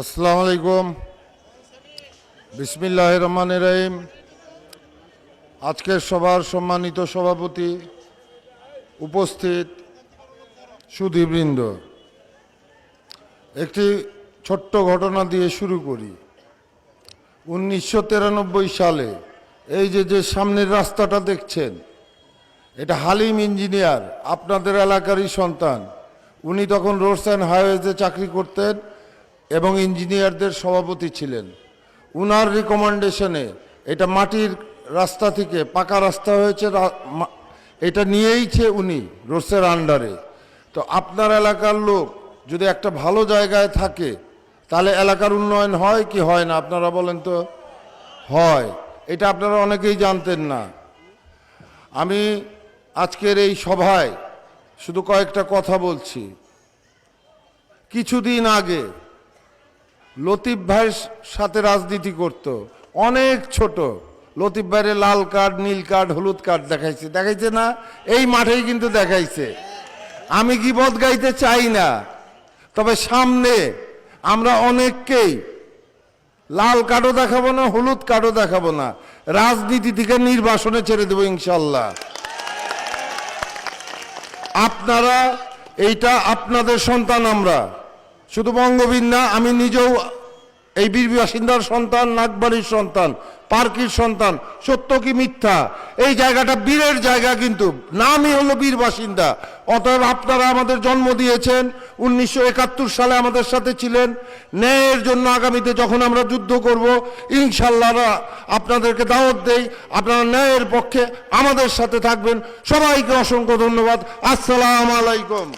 আসসালামু আলাইকুম। বিসমিল্লাহ রহমান রহিম। আজকের সভার সম্মানিত সভাপতি উপস্থিত সুধীবৃন্দ। একটি ছোট্ট ঘটনা দিয়ে শুরু করি। উনিশশো তিরানব্বই সালে এই যে যে সামনের রাস্তাটা দেখছেন, এটা হালিম ইঞ্জিনিয়ার, আপনাদের এলাকারই সন্তান। উনি তখন রোডস অ্যান্ড হাইওয়েতে চাকরি করতেন। এবং ইঞ্জিনিয়ারদের সভাপতি ছিলেন। উনার রিকমেন্ডেশনে এটা মাটির রাস্তা থেকে পাকা রাস্তা হয়েছে এটা নিয়েইছে উনি রোসের আন্ডারে তো আপনার এলাকার লোক যদি একটা ভালো জায়গায় থাকে, তাহলে এলাকার উন্নয়ন হয় কি হয় না, আপনারা বলেন তো? হয়। এটা আপনারা অনেকেই জানতেন না। আমি আজকের এই সভায় শুধু কয়েকটা কথা বলছি। কিছুদিন আগে লতিফ ভাইয়ের সাথে রাজনীতি করত। অনেক ছোট। লতিফ ভাইয়ের লাল কার্ড, নীল কার্ড, হলুদ কার্ড দেখাইছে। দেখাইছে না? এই মাঠেই কিন্তু দেখাইছে। আমি কি বদ গাইতে চাই না? তবে সামনে আমরা অনেককেই লাল কার্ডও দেখাবো না, হলুদ কার্ডও দেখাবো না। রাজনীতি থেকে নির্বাসনে ছেড়ে দেবো ইনশাল্লাহ। আপনারা, এইটা আপনাদের সন্তান আমরা। শুধু বঙ্গবীর না, আমি নিজেও এই বীর বাসিন্দার সন্তান, নাগবাড়ির সন্তান, পার্কির সন্তান। সত্য কি মিথ্যা? এই জায়গাটা বীরের জায়গা কিন্তু। নামই হলো বীর বাসিন্দা। অতএব আপনারা আমাদের জন্ম দিয়েছেন, উনিশশো একাত্তর সালে আমাদের সাথে ছিলেন। ন্যায়ের জন্য আগামীতে যখন আমরা যুদ্ধ করব ইনশাল্লাহ আপনাদেরকে দাওয়াত দেই। আপনারা ন্যায়ের পক্ষে আমাদের সাথে থাকবেন। সবাইকে অসংখ্য ধন্যবাদ। আসসালাম আলাইকুম।